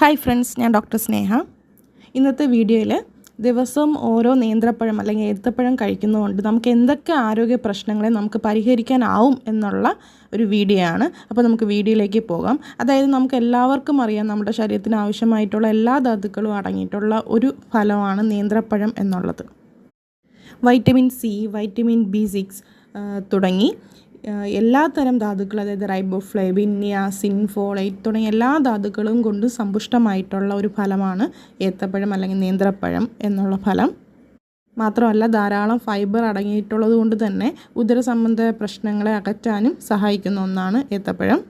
Hi friends ഞാൻ doctor Sneha. ഇന്നത്തെ വീഡിയോയിൽ ദിവസവും ഓരോ നേന്ത്രപ്പഴം അല്ലെങ്കിൽ ഏത്തപ്പഴം കഴിക്കുന്നതുകൊണ്ട് നമുക്ക് എന്തൊക്കെ ആരോഗ്യ പ്രശ്നങ്ങളെ നമുക്ക് പരിഹരിക്കാനാവും എന്നുള്ള ഒരു വീഡിയോ ആണ്. അപ്പോൾ നമുക്ക് വീഡിയോയിലേക്ക് പോകാം. അതായത് നമുക്ക് എല്ലാവർക്കും അറിയാം നമ്മുടെ ശരീരത്തിന് ആവശ്യമായിട്ടുള്ള എല്ലാ ധാതുക്കളും അടങ്ങിയിട്ടുള്ള ഒരു ഫലമാണ് നേന്ത്രപ്പഴം എന്നുള്ളത്. Vitamin C vitamin B six തുടങ്ങി. ആഹ് എല്ലാ തരം ധാതുക്കൾ അതായത് റൈബോഫ്ലേവിൻ നിയാസിൻ തുടങ്ങിയ എല്ലാ ധാതുക്കളും കൊണ്ട് സമ്പുഷ്ടമായിട്ടുള്ള ഒരു ഫലമാണ് ഏത്തപ്പഴം അല്ലെങ്കിൽ നേന്ത്രപ്പഴം എന്നുള്ള ഫലം. മാത്രമല്ല ധാരാളം ഫൈബർ അടങ്ങിയിട്ടുള്ളത് കൊണ്ട് തന്നെ ഉദരസംബന്ധ പ്രശ്നങ്ങളെ അകറ്റാനും സഹായിക്കുന്ന ഒന്നാണ് ഏത്തപ്പഴം.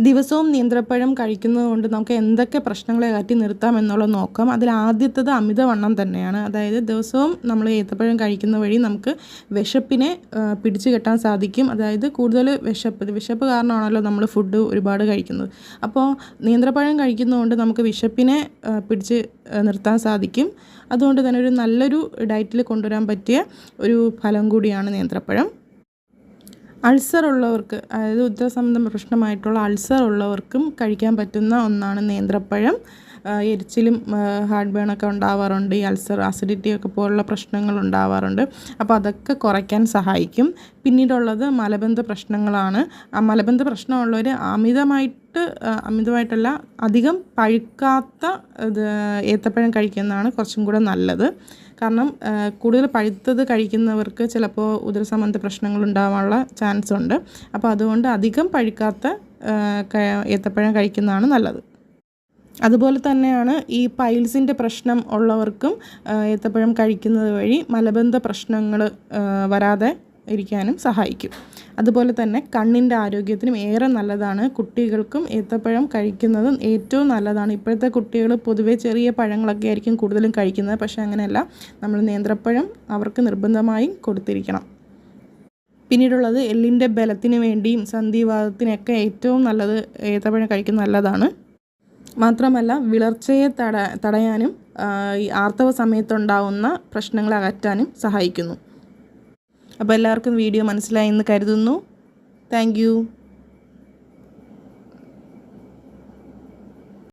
ദിവസവും നീന്തപ്പഴം കഴിക്കുന്നതുകൊണ്ട് നമുക്ക് എന്തൊക്കെ പ്രശ്നങ്ങളെ കാറ്റി നിർത്താം എന്നുള്ളത് നോക്കാം. അതിൽ ആദ്യത്തത് അമിതവണ്ണം തന്നെയാണ്. അതായത് ദിവസവും നമ്മൾ ഏത്തപ്പഴം കഴിക്കുന്ന വഴി നമുക്ക് വിശപ്പിനെ പിടിച്ചു കെട്ടാൻ സാധിക്കും. അതായത് കൂടുതൽ വിശപ്പ് വിശപ്പ് കാരണമാണല്ലോ നമ്മൾ ഫുഡ് ഒരുപാട് കഴിക്കുന്നത്. അപ്പോൾ നീന്തപ്പഴം കഴിക്കുന്നതുകൊണ്ട് നമുക്ക് വിശപ്പിനെ പിടിച്ച് നിർത്താൻ സാധിക്കും. അതുകൊണ്ട് തന്നെ ഒരു നല്ലൊരു ഡയറ്റിൽ കൊണ്ടുവരാൻ പറ്റിയ ഒരു ഫലം കൂടിയാണ് നേന്ത്രപ്പഴം. അൾസർ ഉള്ളവർക്ക് അതായത് ഉദരസംബന്ധ പ്രശ്നമായിട്ടുള്ള അൾസർ ഉള്ളവർക്കും കഴിക്കാൻ പറ്റുന്ന ഒന്നാണ് നേന്ത്രപ്പഴം. എരിച്ചിലും ഹാർട്ട് ബേണൊക്കെ ഉണ്ടാവാറുണ്ട് ഈ അൾസർ അസിഡിറ്റി ഒക്കെ പോലുള്ള പ്രശ്നങ്ങൾ ഉണ്ടാവാറുണ്ട്. അപ്പോൾ അതൊക്കെ കുറയ്ക്കാൻ സഹായിക്കും. പിന്നീടുള്ളത് മലബന്ധ പ്രശ്നങ്ങളാണ്. ആ മലബന്ധ പ്രശ്നമുള്ളവർ അമിതമായിട്ട് അമിതമായിട്ടല്ല അധികം പഴുക്കാത്ത ഇത് ഏത്തപ്പഴം കഴിക്കുന്നതാണ് കുറച്ചും കൂടെ നല്ലത്. കാരണം കൂടുതൽ പഴുത്തത് കഴിക്കുന്നവർക്ക് ചിലപ്പോൾ ഉദര സംബന്ധ പ്രശ്നങ്ങൾ ഉണ്ടാവാനുള്ള ചാൻസ് ഉണ്ട്. അപ്പോൾ അതുകൊണ്ട് അധികം പഴുക്കാത്ത ഏത്തപ്പഴം കഴിക്കുന്നതാണ് നല്ലത്. അതുപോലെ തന്നെയാണ് ഈ പൈൽസിന്റെ പ്രശ്നം ഉള്ളവർക്കും ഏത്തപ്പഴം കഴിക്കുന്നത് വഴി മലബന്ധ പ്രശ്നങ്ങൾ വരാതെ ഇരിക്കാനും സഹായിക്കും. അതുപോലെ തന്നെ കണ്ണിന്റെ ആരോഗ്യത്തിനും ഏറെ നല്ലതാണ് കുട്ടികൾക്കും ഏത്തപ്പഴം കഴിക്കുന്നത് ഏറ്റവും നല്ലതാണ്. ഇപ്പോഴത്തെ കുട്ടികൾ പൊതുവെ ചെറിയ പഴങ്ങളൊക്കെ ആയിരിക്കും കൂടുതലും കഴിക്കുന്നത്. പക്ഷേ അങ്ങനെയല്ല നമ്മൾ നേന്ത്രപ്പഴം അവർക്ക് നിർബന്ധമായും കൊടുത്തിരിക്കണം. പിന്നീടുള്ളത് എല്ലിന്റെ ബലത്തിന് വേണ്ടിയും സന്ധിവാദത്തിനൊക്കെ ഏറ്റവും നല്ലത് ഏത്തപ്പഴം കഴിക്കുന്നത് നല്ലതാണ്. മാത്രമല്ല വിളർച്ചയെ തട തടയാനും ഈ ആർത്തവ സമയത്തുണ്ടാവുന്ന പ്രശ്നങ്ങളെ അകറ്റാനും സഹായിക്കുന്നു. അപ്പോൾ എല്ലാവർക്കും വീഡിയോ മനസ്സിലായി എന്ന് കരുതുന്നു. താങ്ക്